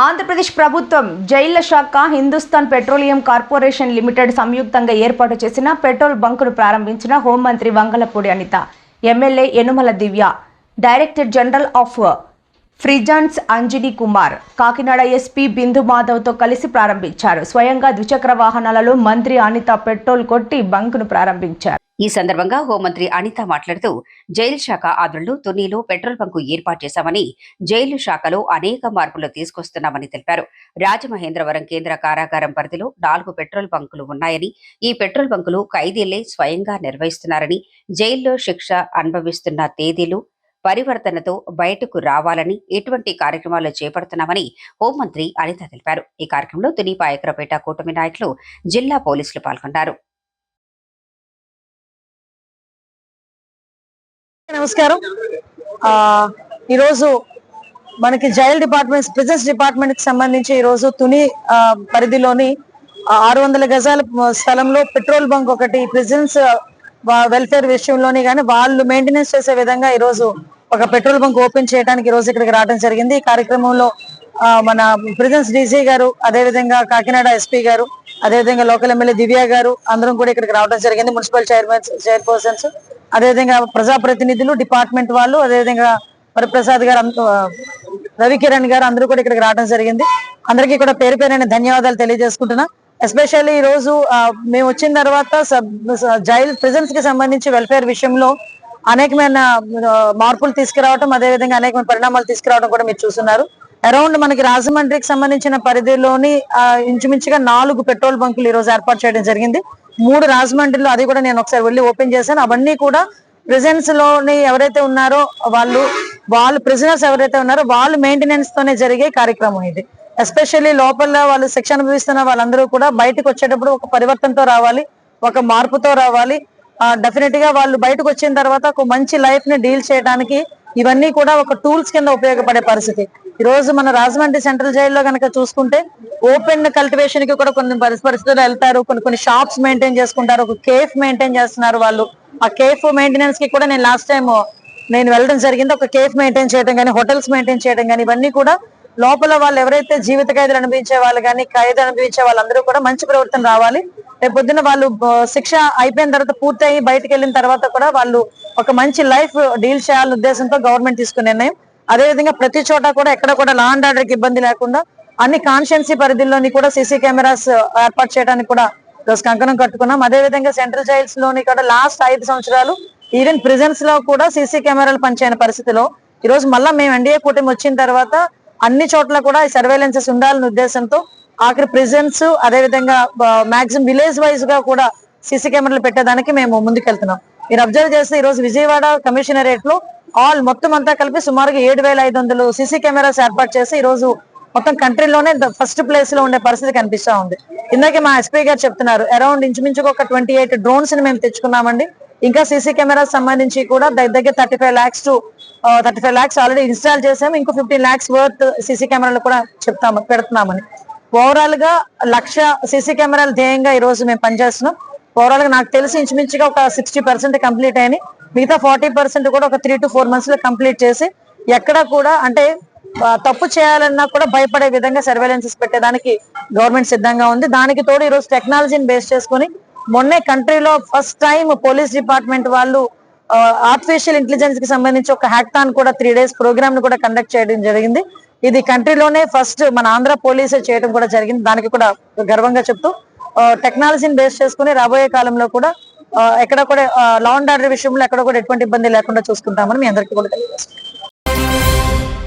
ఆంధ్రప్రదేశ్ ప్రభుత్వం జైళ్ళ శాఖ Hindustan petroleum corporation limited సంయుక్తంగా ఏర్పాటు చేసిన పెట్రోల్ బంకును ప్రారంభించిన హోంమంత్రి Vangalapudi Anitha MLA Yanamala Divya director general of prisons Anjani Kumar Kakinada SP Bindu మాధవ్తో కలిసి ప్రారంభించారు. స్వయంగా ద్విచక్ర వాహనాలలో మంత్రి అనిత పెట్రోల్ కొట్టి బంకును ప్రారంభించారు. ఈ సందర్భంగా హోంమంత్రి అనిత మాట్లాడుతూ జైలు శాఖ ఆధ్వర్యంలో తునిలో పెట్రోల్ బంకు ఏర్పాటు చేశామని జైలు శాఖలో అనేక మార్పులు తీసుకొస్తున్నామని తెలిపారు. రాజమహేంద్రవరం కేంద్ర కారాగారం పరిధిలో నాలుగు పెట్రోల్ బంకులు ఉన్నాయని ఈ పెట్రోల్ బంకులు ఖైదీలే స్వయంగా నిర్వహిస్తున్నారని జైల్లో శిక్ష అనుభవిస్తున్న తేదీలు పరివర్తనతో బయటకు రావాలని ఎటువంటి కార్యక్రమాలు చేపడుతున్నామని హోంమంత్రి అనిత తెలిపారు. ఈ కార్యక్రమంలో తుని పాయకరపేట కూటమి నాయకులు జిల్లా పోలీసులు పాల్గొన్నారు. నమస్కారం. ఆ ఈరోజు మనకి జైల్ డిపార్ట్మెంట్ ప్రిజన్స్ డిపార్ట్మెంట్కి సంబంధించి ఈ రోజు తుని పరిధిలోని ఆరు వందల గజాల స్థలంలో పెట్రోల్ బంక్ ఒకటి ప్రిజన్స్ వెల్ఫేర్ విషయంలోని కానీ వాళ్ళు మెయింటెనెన్స్ చేసే విధంగా ఈ రోజు ఒక పెట్రోల్ బంక్ ఓపెన్ చేయడానికి ఈరోజు రోజు ఇక్కడికి రావడం జరిగింది. ఈ కార్యక్రమంలో మన ప్రిజన్స్ డీసీ గారు అదేవిధంగా కాకినాడ ఎస్పీ గారు అదేవిధంగా లోకల్ ఎమ్మెల్యే దివ్య గారు అందరం కూడా ఇక్కడికి రావడం జరిగింది. మున్సిపల్ చైర్మన్ చైర్పర్సన్స్ అదేవిధంగా ప్రజాప్రతినిధులు డిపార్ట్మెంట్ వాళ్ళు అదేవిధంగా వరప్రసాద్ గారు రవికిరణ్ గారు అందరూ కూడా ఇక్కడికి రావడం జరిగింది. అందరికీ కూడా పేరు పేరైన ధన్యవాదాలు తెలియజేసుకుంటున్నా. ఎస్పెషల్లీ ఈ రోజు మేము వచ్చిన తర్వాత సబ్ జైల్ ప్రిజన్స్కి సంబంధించి వెల్ఫేర్ విషయంలో అనేకమైన మార్పులు తీసుకురావడం అదేవిధంగా అనేకమైన పరిణామాలు తీసుకురావడం కూడా మీరు చూస్తున్నారు. అరౌండ్ మనకి రాజమండ్రికి సంబంధించిన పరిధిలోని ఇంచుమించుగా నాలుగు పెట్రోల్ బంకులు ఈ రోజు ఏర్పాటు చేయడం జరిగింది. మూడు రాజమండ్రిలో అది కూడా నేను ఒకసారి వెళ్ళి ఓపెన్ చేశాను. అవన్నీ కూడా ప్రిజన్స్లోని ఎవరైతే ఉన్నారో వాళ్ళు వాళ్ళు ప్రిజనర్స్ ఎవరైతే ఉన్నారో వాళ్ళు మెయింటెనెన్స్ తోనే జరిగే కార్యక్రమం ఇది. ఎస్పెషల్లీ లోపల వాళ్ళు శిక్ష అనుభవిస్తున్న వాళ్ళందరూ కూడా బయటకు వచ్చేటప్పుడు ఒక పరివర్తనతో రావాలి ఒక మార్పుతో రావాలి. డెఫినెట్గా వాళ్ళు బయటకు వచ్చిన తర్వాత ఒక మంచి లైఫ్ని డీల్ చేయడానికి ఇవన్నీ కూడా ఒక టూల్స్ కింద ఉపయోగపడే పరిస్థితి. ఈ రోజు మన రాజమండ్రి సెంట్రల్ జైల్లో కనుక చూసుకుంటే ఓపెన్ కల్టివేషన్కి కూడా కొన్ని పరిస్థితులు వెళ్తారు. కొన్ని కొన్ని షాప్స్ మెయింటైన్ చేసుకుంటారు. ఒక కేఫ్ మెయింటైన్ చేస్తున్నారు వాళ్ళు. ఆ కేఫ్ మెయింటెనెన్స్కి కూడా నేను లాస్ట్ టైం నేను వెళ్ళడం జరిగింది. ఒక కేఫ్ మెయింటైన్ చేయడం కానీ హోటల్స్ మెయింటైన్ చేయడం కానీ ఇవన్నీ కూడా లోపల వాళ్ళు ఎవరైతే జీవిత ఖైదులు అనిపించే వాళ్ళు కానీ ఖైదు అనిపించే వాళ్ళందరూ కూడా మంచి ప్రవర్తన రావాలి. రేపు పొద్దున వాళ్ళు శిక్ష అయిపోయిన తర్వాత పూర్తయి బయటకు వెళ్ళిన తర్వాత కూడా వాళ్ళు ఒక మంచి లైఫ్ డీల్ చేయాలనే ఉద్దేశంతో గవర్నమెంట్ తీసుకున్న నిర్ణయం. అదేవిధంగా ప్రతి చోట కూడా ఎక్కడ కూడా లా అండ్ ఆర్డర్కి ఇబ్బంది లేకుండా అన్ని కాన్షియన్సీ పరిధిలోని కూడా సీసీ కెమెరాస్ ఏర్పాటు చేయడానికి కూడా కంకణం కట్టుకున్నాం. అదేవిధంగా సెంట్రల్ జైల్స్లోని కూడా లాస్ట్ ఐదు సంవత్సరాలు ఈవెన్ ప్రిజన్స్లో కూడా సీసీ కెమెరాలు పనిచేయని పరిస్థితిలో ఈ రోజు మళ్ళా మేము ఎన్డీఏ కూటమి వచ్చిన తర్వాత అన్ని చోట్ల కూడా సర్వేలెన్సెస్ ఉండాలనే ఉద్దేశంతో ఆఖరి ప్రిజన్స్ అదేవిధంగా మాక్సిమం విలేజ్ వైజ్గా కూడా సీసీ కెమెరాలు పెట్టేదానికి మేము ముందుకెళ్తున్నాం. మీరు అబ్జర్వ్ చేస్తే ఈ రోజు విజయవాడ కమిషనరేట్లో ఆల్ మొత్తం అంతా కలిపి సుమారుగా ఏడు వేల ఐదు వందలు సీసీ కెమెరాస్ ఏర్పాటు చేసి ఈ రోజు మొత్తం కంట్రీలోనే ఫస్ట్ ప్లేస్లో ఉండే పరిస్థితి కనిపిస్తా ఉంది. ఇందాకే మా ఎస్పీ గారు చెప్తున్నారు అరౌండ్ ఇంచుమించుగా ఒక ట్వంటీ ఎయిట్ డ్రోన్స్ని మేము తెచ్చుకున్నామండి. ఇంకా సీసీ కెమెరాస్ సంబంధించి కూడా దగ్గర దగ్గర thirty five lakhs to thirty five lakhs already install చేసాము ఇంకో ఫిఫ్టీన్ లాక్స్ వర్త్ సీసీ కెమెరాలు కూడా చెప్తాము పెడుతున్నామని. ఓవరాల్గా లక్ష సీసీ కెమెరాలు ధ్యేయంగా ఈ రోజు మేము పనిచేస్తున్నాం. ఓవరాల్గా నాకు తెలిసి ఇంచుమించుగా ఒక సిక్స్టీ పర్సెంట్ కంప్లీట్ అయ్యి మిగతా ఫార్టీ పర్సెంట్ కూడా ఒక త్రీ టు ఫోర్ మంత్స్లో కంప్లీట్ చేసి ఎక్కడ కూడా అంటే తప్పు చేయాలన్నా కూడా భయపడే విధంగా సర్వేలెన్సెస్ పెట్టేదానికి గవర్నమెంట్ సిద్ధంగా ఉంది. దానికి తోడు ఈ రోజు టెక్నాలజీని బేస్ చేసుకుని మొన్నే కంట్రీలో ఫస్ట్ టైం పోలీస్ డిపార్ట్మెంట్ వాళ్ళు ఆర్టిఫిషియల్ ఇంటెలిజెన్స్కి సంబంధించి ఒక హ్యాక్థాన్ కూడా త్రీ డేస్ ప్రోగ్రామ్ను కూడా కండక్ట్ చేయడం జరిగింది. ఇది కంట్రీలోనే ఫస్ట్ మన ఆంధ్ర పోలీసే చేయడం కూడా జరిగింది. దానికి కూడా గర్వంగా చెప్తూ టెక్నాలజీని బేస్ చేసుకుని రాబోయే కాలంలో కూడా ఎక్కడ కూడా లా అండ్ ఆర్డర్ విషయంలో ఎక్కడ కూడా ఎటువంటి ఇబ్బంది లేకుండా చూసుకుంటామని మీ అందరికీ కూడా తెలియజేస్తున్నాం